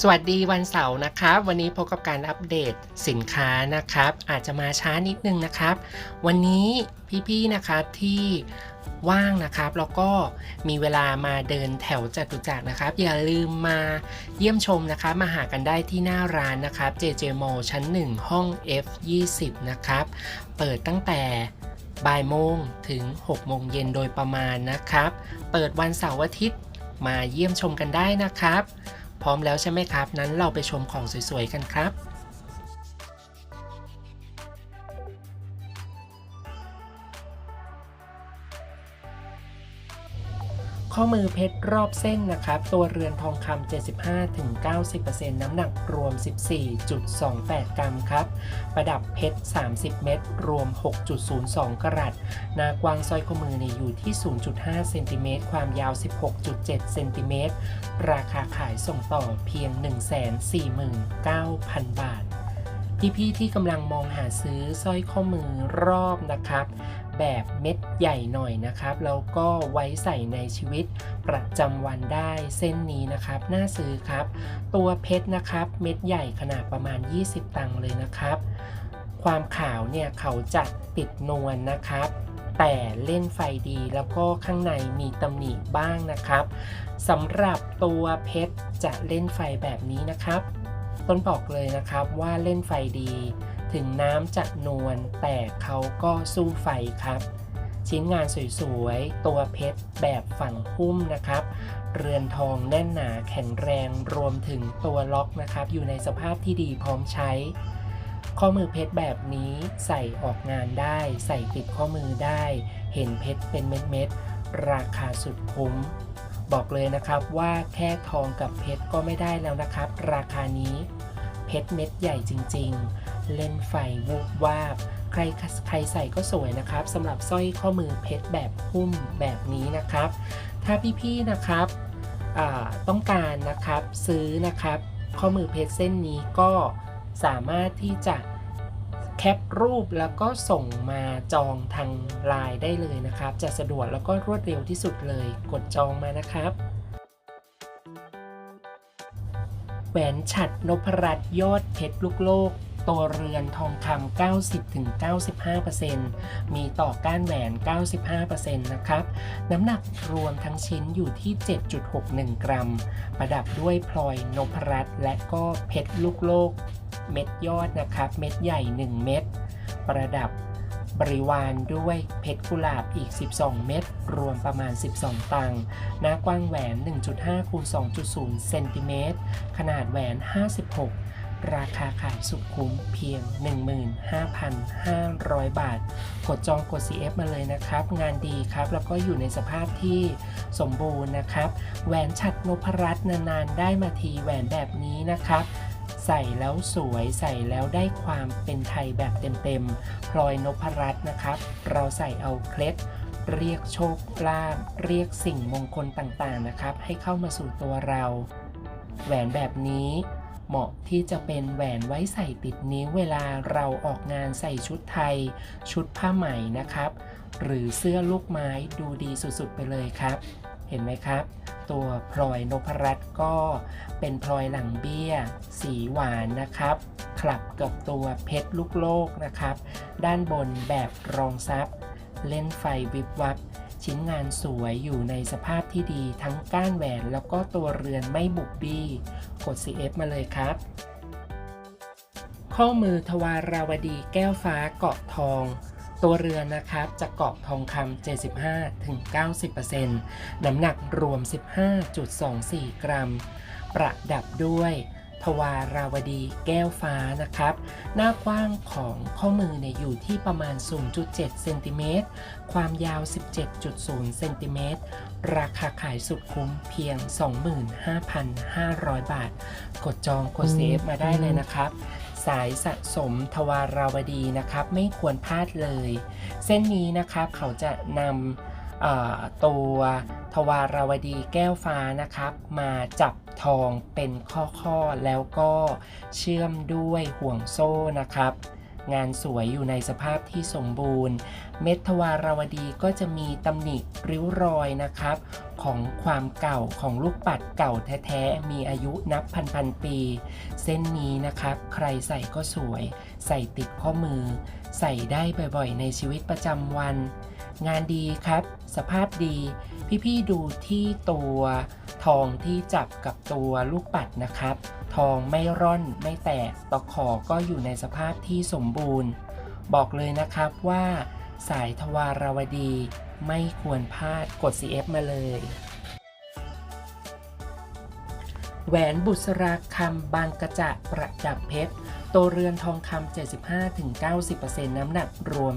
สวัสดีวันเสาร์นะครับ วันนี้พบกับการอัปเดตสินค้านะครับ อาจจะมาช้านิดนึงนะครับ วันนี้พี่ๆนะครับที่ว่างนะครับแล้วก็มีเวลามาเดินแถวจตุจักรนะครับ อย่าลืมมาเยี่ยมชมนะครับ มาหากันได้ที่หน้าร้านนะครับ JJ Mall ชั้น 1 ห้อง F20 นะครับ เปิดตั้งแต่บ่ายโมงถึง 6 โมงเย็นโดยประมาณนะครับ เปิดวันเสาร์อาทิตย์ มาเยี่ยมชมกันได้นะครับ พร้อมแล้วใช่ไหมครับ นั้นเราไปชมของสวยๆกันครับ ข้อมือเพชรรอบเส้นนะครับ ตัวเรือนทองคำ75-90%น้ำหนักรวม 14.28 กรัมครับ ประดับเพชร 30 เม็ดรวม 6.02 กรัตหนากว้างสร้อยข้อมือเนี่อยู่ที่ 0.5 เซนติเมตร ความยาว 16.7 เซนติเมตร ราคาขายส่งต่อเพียง 149,000 บาท พี่ๆที่กำลังมองหาซื้อสร้อยข้อมือรอบนะครับ แบบเม็ดใหญ่หน่อยนะครับ แล้วก็ไว้ใส่ในชีวิตประจำวันได้เส้นนี้นะครับ น่าซื้อครับ ตัวเพชรนะครับ เม็ดใหญ่ขนาดประมาณ 20 ตังค์เลยนะครับ ความขาวเนี่ยเขาจะติดนวลนะครับแต่เล่นไฟดีแล้วก็ข้างในมีตำหนิบ้างนะครับสำหรับตัวเพชรจะเล่นไฟแบบนี้นะครับ ต้นบอกเลยนะครับว่าเล่นไฟดี ถึงน้ำจะนวลแต่เขาก็สู้ไฟครับ ชิ้นงานสวยๆ ตัวเพชรแบบฝั่งหุ้มนะครับ เรือนทองแน่นหนาแข็งแรงรวมถึงตัวล็อกนะครับ อยู่ในสภาพที่ดีพร้อมใช้ ข้อมือเพชรแบบนี้ใส่ออกงานได้ ใส่ติดข้อมือได้ เห็นเพชรเป็นเม็ดๆ ราคาสุดคุ้มบอกเลยนะครับว่าแค่ทองกับเพชรก็ไม่ได้แล้วนะครับ ราคานี้เพชรเม็ดใหญ่จริง ๆ เล่นไฟวูบวาบ ใครใครใส่ก็สวยนะครับสำหรับสร้อยข้อมือเพชรแบบหุ้มแบบนี้นะครับ ถ้าพี่ๆนะครับต้องการนะครับซื้อนะครับข้อมือเพชรเส้นนี้ก็สามารถที่จะแคปรูปแล้วก็ส่งมาจองทางไลน์ได้เลยนะครับ จะสะดวกแล้วก็รวดเร็วที่สุดเลยกดจองมานะครับแหวนฉัดนพรัตน์ยอดเพชรลูกโลก ตัวเรือนทองคำ90-95%มีต่อก้านแหวน 95%นะครับ น้ำหนักรวมทั้งชิ้นอยู่ที่ 7.61 กรัม ประดับด้วยพลอยนพรัตน์และก็เพชรลูกโลก เม็ดยอดนะครับ เม็ดใหญ่ 1 เม็ด ประดับบริวารด้วยเพชรกุหลาบอีก 12 เม็ดรวมประมาณ 12 ตังค์หน้ากว้างแหวน 1.5คูณ2.0 เซนติเมตร ขนาดแหวน 56 ราคาขายสุดคุ้มเพียง 15,500 บาท กดจองกด CF มาเลยนะครับ งานดีครับ แล้วก็อยู่ในสภาพที่สมบูรณ์นะครับ แหวนฉัดนพรัตน์นานๆ ได้มาทีแหวนแบบนี้นะครับใส่แล้วสวยใส่แล้วได้ความเป็นไทยแบบเต็มๆพลอยนพรัตน์นะครับ เราใส่เอาเคล็ด เรียกโชคลาภเรียกสิ่งมงคลต่างๆนะครับ ให้เข้ามาสู่ตัวเรา แหวนแบบนี้ เหมาะที่จะเป็นแหวนไว้ใส่ติดนิ้วเวลาเราออกงานใส่ชุดไทย ชุดผ้าไหมนะครับ หรือเสื้อลูกไม้ดูดีสุดๆไปเลยครับ เห็นไหมครับ ตัวพลอยนพรัตน์ก็เป็นพลอยหลังเบี้ย สีหวานนะครับคลับกับตัวเพชรลูกโลกนะครับ ด้านบนแบบรองซับเล่นไฟวิบวับ ชิ้นงานสวยอยู่ในสภาพที่ดีทั้งก้านแหวนแล้วก็ตัวเรือนไม่บุบบี้ กด CF มาเลยครับ ข้อมือทวาราวดีแก้วฟ้าเกาะทองตัวเรือนนะครับ จะเกาะทองคำ75-90%น้ำหนักรวม 15.24 กรัม ประดับด้วย ทวาราวดีแก้วฟ้านะครับ หน้ากว้างของข้อมือเนี่ยอยู่ที่ประมาณ 0.7 เซนติเมตร ความยาว 17.0 เซนติเมตร ราคาขายสุดคุ้มเพียง 25,500 บาท กดจองกดเซฟมาได้เลยนะครับ สายสะสมทวาราวดีนะครับ ไม่ควรพลาดเลย เส้นนี้นะครับเขาจะนำ ตัวทวารวดีแก้วฟ้านะครับ มาจับทองเป็นข้อๆ แล้วก็เชื่อมด้วยห่วงโซ่นะครับ งานสวยอยู่ในสภาพที่สมบูรณ์ เม็ดทวารวดีก็จะมีตำหนิริ้วรอยนะครับ ของความเก่าของลูกปัดเก่าแท้ๆ มีอายุนับพันพันๆปี เส้นนี้นะครับ ใครใส่ก็สวย ใส่ติดข้อมือ ใส่ได้บ่อยๆ ในชีวิตประจำวัน งานดีครับ สภาพดี พี่ๆดูที่ตัวทองที่จับกับตัวลูกปัดนะครับ ทองไม่ร่อนไม่แตกตะขอก็อยู่ในสภาพที่สมบูรณ์ บอกเลยนะครับว่า สายทวารวดีไม่ควรพลาดกด CF มาเลย แหวนบุษราคำบางกระจะประดับเพชร ตัวเรือนทองคำ 75-90%น้ำหนักรวม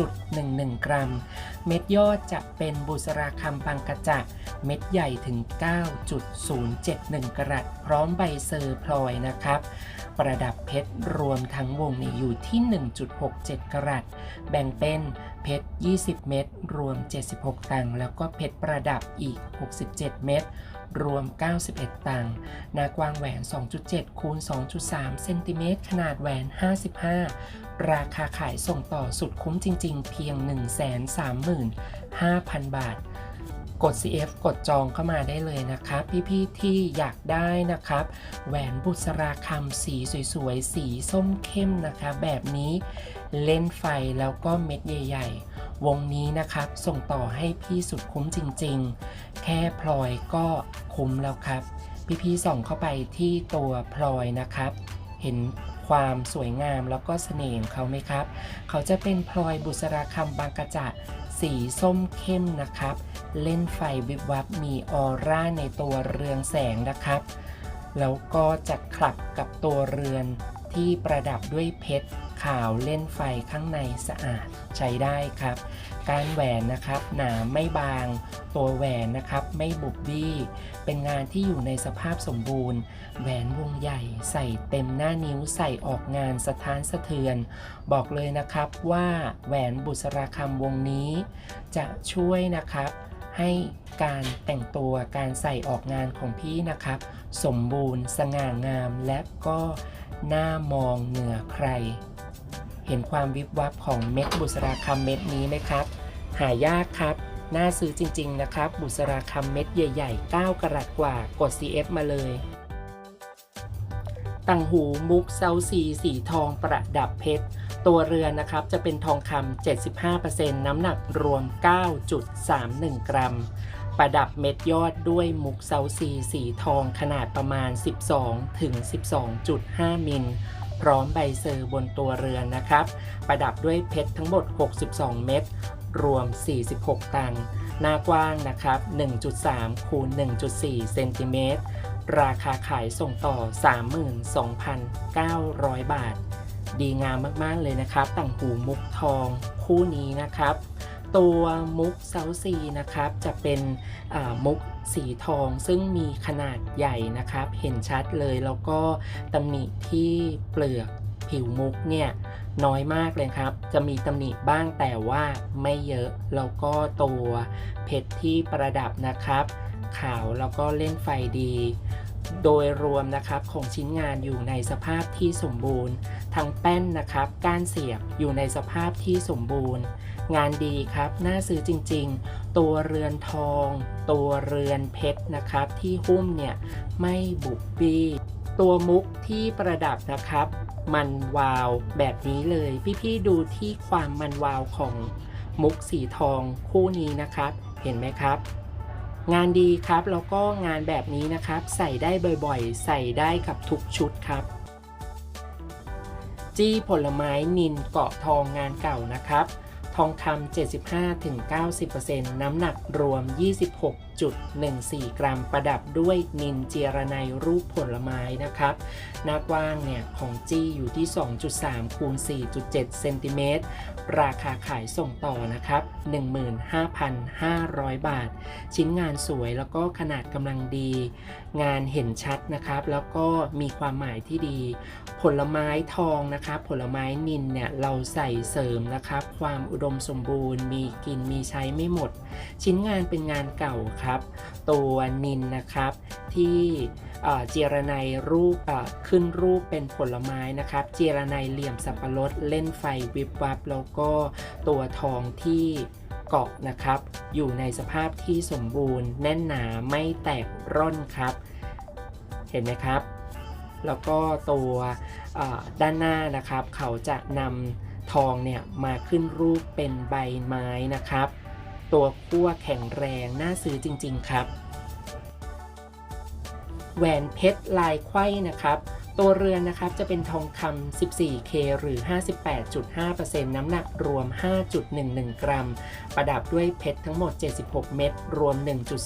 12.11 กรัม เม็ดยอดจะเป็นบุษราคำบางกระจะเม็ดใหญ่ถึง 9.071 กรัตพร้อมใบเซอร์พลอยนะครับ ประดับเพชรรวมทั้งวงนี่อยู่ที่ 1.67 กรัตแบ่งเป็นเพชร 20 เม็ดรวม 76 ตังค์แล้วก็เพชรประดับอีก 67 เม็ด รวม 91 ตังค์หนากว้างแหวน 2.7 คูณ 2.3 เซนติเมตร ขนาดแหวน 55 ราคาขายส่งต่อสุดคุ้มจริง ๆ เพียง 135,000 บาท กด CF กดจองเข้ามาได้เลยนะครับ พี่ๆที่อยากได้นะครับ แหวนบุษราคำสีสวยๆ สีส้มเข้มนะคะ แบบนี้เล่นไฟแล้วก็เม็ดใหญ่ ๆ วงนี้นะครับ ส่งต่อให้พี่สุดคุ้มจริงๆ แค่พลอยก็คุ้มแล้วครับ พี่ๆส่องเข้าไปที่ตัวพลอยนะครับ เห็นความสวยงามแล้วก็เสน่ห์ของเขาไหมครับ เขาจะเป็นพลอยบุษราคำบางกระจะสีส้มเข้มนะครับ เล่นไฟวิบวับมีออร่าในตัวเรืองแสงนะครับ แล้วก็จะคลับกับตัวเรือน ที่ประดับด้วยเพชรขาวเล่นไฟข้างในสะอาดใช้ได้ครับ การแหวนนะครับหนาไม่บาง ตัวแหวนนะครับไม่บุบบี้เป็นงานที่อยู่ในสภาพสมบูรณ์ แหวนวงใหญ่ใส่เต็มหน้านิ้วใส่ออกงานสถานสะเทือน บอกเลยนะครับว่าแหวนบุษราคำวงนี้ จะช่วยนะครับ ให้การแต่งตัวการใส่ออกงานของพี่นะครับ สมบูรณ์ สง่างาม และก็น่ามองเหนือใคร เห็นความวิบวับของเม็ดบุษราคำเม็ดนี้ไหมครับ หายากครับ น่าซื้อจริง ๆ นะครับ บุษราคำเม็ดใหญ่ ๆ 9 กรัตกว่ากด CF มาเลย ต่างหูมุกเซาซีสีทองประดับเพชร ตัวเรือนนะครับจะเป็นทองคำ75%น้ำหนักรวม 9.31 กรัม ประดับเม็ดยอดด้วยมุกเซาซีสีทองขนาดประมาณ 12 ถึง 12.5 มิล พร้อมใบเซอร์บนตัวเรือนนะครับ ประดับด้วยเพชรทั้งหมด 62 เม็ดรวม 46 ตังหน้ากว้างนะครับ 1.3 คูณ 1.4 เซนติเมตร ราคาขายส่งต่อ 32,900 บาท ดีงามมากๆเลยนะครับ ต่างหูมุกทองคู่นี้นะครับ ตัวมุกเซาซีนะครับจะเป็นมุกสีทองซึ่งมีขนาดใหญ่นะครับ เห็นชัดเลยแล้วก็ตำหนิที่เปลือกผิวมุกเนี่ยน้อยมากเลยครับ จะมีตำหนิบ้างแต่ว่าไม่เยอะ แล้วก็ตัวเพชรที่ประดับนะครับ ขาวแล้วก็เล่นไฟดี โดยรวมนะครับของชิ้นงานอยู่ในสภาพที่สมบูรณ์ ทั้งแป้นนะครับก้านเสียบอยู่ในสภาพที่สมบูรณ์ งานดีครับน่าซื้อจริง ๆ ตัวเรือนทอง ตัวเรือนเพชรนะครับ ที่หุ้มเนี่ยไม่บุบบี้ตัวมุกที่ประดับนะครับ มันวาวแบบนี้เลย พี่ๆดูที่ความมันวาวของมุกสีทองคู่นี้นะครับ เห็นไหมครับ งานดีครับ แล้วก็งานแบบนี้นะครับ ใส่ได้บ่อยๆ ใส่ได้กับทุกชุดครับ จี้ผลไม้นินเกาะทองงานเก่านะครับ ทองคำ75-90%น้ำหนักรวม 26.14 กรัมประดับด้วยนินเจรไนรูปผลไม้นะครับ หน้ากว้างเนี่ยของจี้อยู่ที่ 2.3 คูณ 4.7 เซนติเมตร ราคาขายส่งต่อนะครับ 15,500 บาท ชิ้นงานสวยแล้วก็ขนาดกำลังดี งานเห็นชัดนะครับ แล้วก็มีความหมายที่ดี ผลไม้ทองนะครับ ผลไม้นินเนี่ยเราใส่เสริมนะครับ ความอุดมสมบูรณ์ มีกินมีใช้ไม่หมด ชิ้นงานเป็นงานเก่าครับนะครับ ตัวนินนะครับ ที่เจรไนรูปขึ้นรูปเป็นผลไม้นะครับ เจรไนเหลี่ยมสับปะรดเล่นไฟวิบวับ แล้วก็ตัวทองที่เกาะนะครับ อยู่ในสภาพที่สมบูรณ์แน่นหนาไม่แตกร่อนครับ เห็นไหมครับ แล้วก็ตัวด้านหน้านะครับ เขาจะนำทองเนี่ยมาขึ้นรูปเป็นใบไม้นะครับ ตัวขั้วแข็งแรง น่าซื้อจริง ๆ ครับ แหวนเพชรลายไขว้นะครับ ตัวเรือนนะครับจะเป็นทองคำ 14K หรือ 58.5%น้ำหนักรวม 5.11 กรัม ประดับด้วยเพชรทั้งหมด 76 เม็ด รวม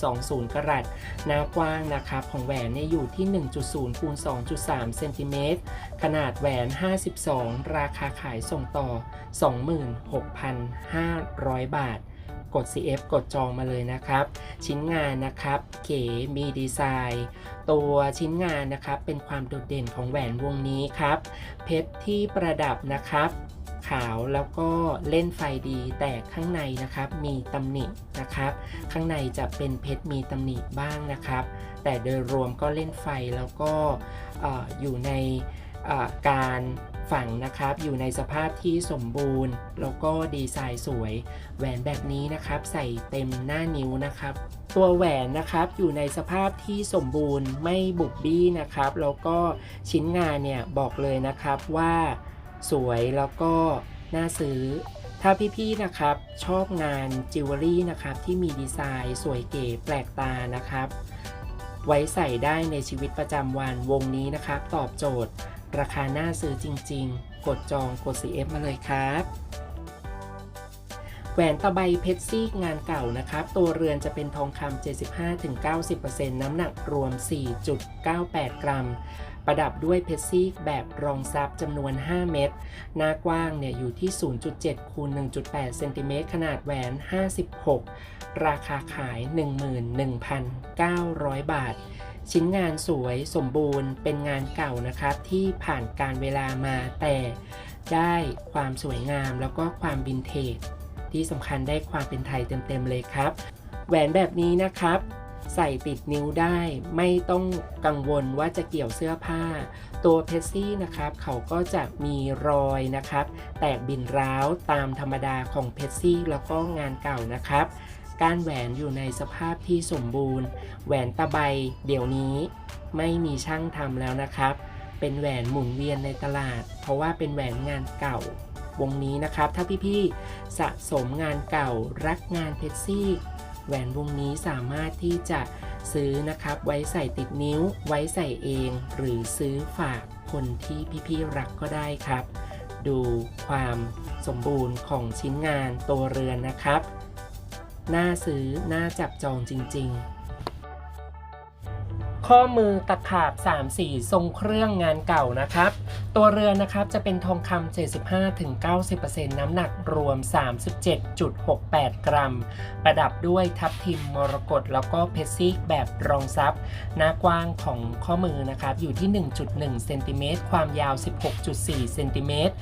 1.20 กรัตหน้ากว้างนะครับ ของแหวนเนี่ยอยู่ที่ 1.0คูณ2.3 เซนติเมตร ขนาดแหวน 52 ราคาขายส่งต่อ 26,500 บาท กด CF กดจองมาเลยนะครับ ชิ้นงานนะครับเก๋มีดีไซน์ ตัวชิ้นงานนะครับเป็นความโดดเด่นของแหวนวงนี้ครับ เพชรที่ประดับนะครับขาวแล้วก็เล่นไฟดีแต่ข้างในนะครับมีตำหนินะครับ ข้างในจะเป็นเพชรมีตำหนิบ้างนะครับ แต่โดยรวมก็เล่นไฟแล้วก็อออยู่ใน การฝังนะครับอยู่ในสภาพที่สมบูรณ์ แล้วก็ดีไซน์สวย แหวนแบบนี้นะครับ ใส่เต็มหน้านิ้วนะครับ ตัวแหวนนะครับอยู่ในสภาพที่สมบูรณ์ไม่บุบบี้นะครับ แล้วก็ชิ้นงานเนี่ยบอกเลยนะครับว่าสวยแล้วก็น่าซื้อ ถ้าพี่ๆนะครับชอบงานจิวเวลรี่นะครับที่มีดีไซน์สวยเก๋แปลกตานะครับ ไว้ใส่ได้ในชีวิตประจำวันวงนี้นะครับ ตอบโจทย์ ราคาน่าซื้อจริง ๆ กดจองกด CF มาเลยครับแหวนตะไบเพชรซีกงานเก่านะครับ ตัวเรือนจะเป็นทองคำ75-90%น้ำหนักรวม 4.98 กรัม ประดับด้วยเพชรซีกแบบรองซับจำนวน 5 เม็ด หน้ากว้างเนี่ยอยู่ที่ 0.7คูณ1.8 เซนติเมตร ขนาดแหวน 56 ราคาขาย 11,900 บาท ชิ้นงานสวยสมบูรณ์เป็นงานเก่านะครับ ที่ผ่านการเวลามาแต่ได้ความสวยงามแล้วก็ความวินเทจที่สำคัญได้ความเป็นไทยเต็มๆเลยครับ แหวนแบบนี้นะครับ ใส่ติดนิ้วได้ไม่ต้องกังวลว่าจะเกี่ยวเสื้อผ้า ตัวเพชซี่นะครับ เขาก็จะมีรอยนะครับ แตกบินร้าวตามธรรมดาของเพชซี่แล้วก็งานเก่านะครับ กานแหวนอยู่ในสภาพที่สมบูรณ์ แหวนตะไบเดี๋ยวนี้ไม่มีช่างทำแล้วนะครับ เป็นแหวนหมุนเวียนในตลาด เพราะว่าเป็นแหวนงานเก่าวงนี้นะครับ ถ้าพี่ๆสะสมงานเก่ารักงานเพชรซี่แหวนวงนี้สามารถที่จะซื้อนะครับ ไว้ใส่ติดนิ้ว ไว้ใส่เอง หรือซื้อฝากคนที่พี่ๆรักก็ได้ครับ ดูความสมบูรณ์ของชิ้นงานตัวเรือนนะครับ น่าซื้อ น่าจับจองจริง ๆ ข้อมือตะขาบ3สีทรงเครื่องงานเก่านะครับ ตัวเรือนะครับจะเป็นทองคำ75-90%น้ำหนักรวม 37.68 กรัม ประดับด้วยทับทิมมรกตแล้วก็เพชรซีกแบบรองซับ หน้ากว้างของข้อมือนะครับอยู่ที่ 1.1 เซนติเมตร ความยาว 16.4 เซนติเมตร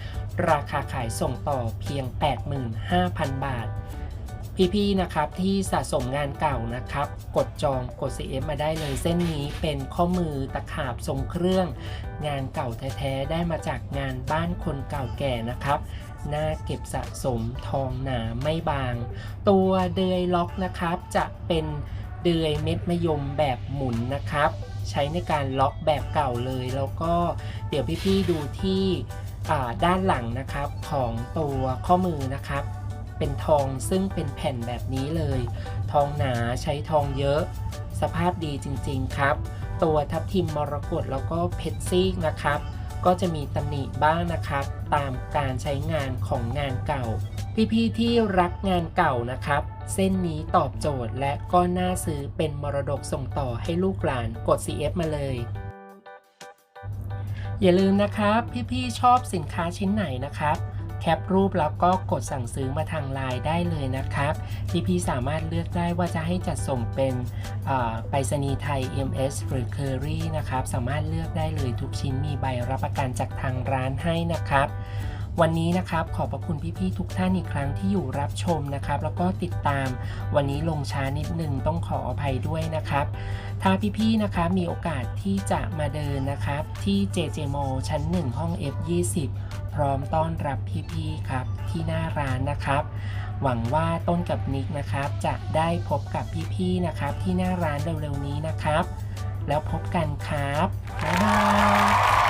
ราคาขายส่งต่อเพียง 85,000 บาท พี่ๆนะครับที่สะสมงานเก่านะครับ กดจองกด CF มาได้เลยเส้นนี้เป็นข้อมือตะขาบทรงเครื่อง งานเก่าแท้ๆได้มาจากงานบ้านคนเก่าแก่นะครับหน่าเก็บสะสมทองหนาไม่บาง ตัวเดือยล็อกนะครับ จะเป็นเดือยเม็ดมะยมแบบหมุนนะครับ ใช้ในการล็อกแบบเก่าเลย แล้วก็เดี๋ยวพี่ๆดูที่ด้านหลังนะครับของตัวข้อมือนะครับ เป็นทองซึ่งเป็นแผ่นแบบนี้เลย ทองหนาใช้ทองเยอะ สภาพดีจริงๆครับ ตัวทับทิมมรกตแล้วก็เพชรซีกนะครับ ก็จะมีตำหนิบ้างนะครับ ตามการใช้งานของงานเก่า พี่ๆที่รักงานเก่านะครับ เส้นนี้ตอบโจทย์และก็น่าซื้อเป็นมรดกส่งต่อให้ลูกหลานกด CF มาเลยอย่าลืมนะครับ พี่ๆชอบสินค้าชิ้นไหนนะครับ แคปรูปแล้วก็กดสั่งซื้อมาทางไลน์ได้เลยนะครับ ที่พี่สามารถเลือกได้ว่าจะให้จัดส่งเป็นไปรษณีย์ไทย MS หรือ Curry นะครับ สามารถเลือกได้เลยทุกชิ้นมีใบรับประกันจากทางร้านให้นะครับ วันนี้นะครับขอบพระคุณพี่ๆทุกท่านอีกครั้งที่อยู่รับชมนะครับ แล้วก็ติดตามวันนี้ลงช้านิดนึงต้องขออภัยด้วยนะครับ ถ้าพี่ๆนะคะมีโอกาสที่จะมาเดินนะครับ ที่ JJ m a l l ชั้น 1 ห้อง F20 พร้อมต้อนรับพี่ๆครับที่หน้าร้านนะครับ หวังว่าต้นกับนิกนะครับ จะได้พบกับพี่ๆนะครับ ที่หน้าร้านเร็วๆนี้นะครับ แล้วพบกันครับบ๊ายบาย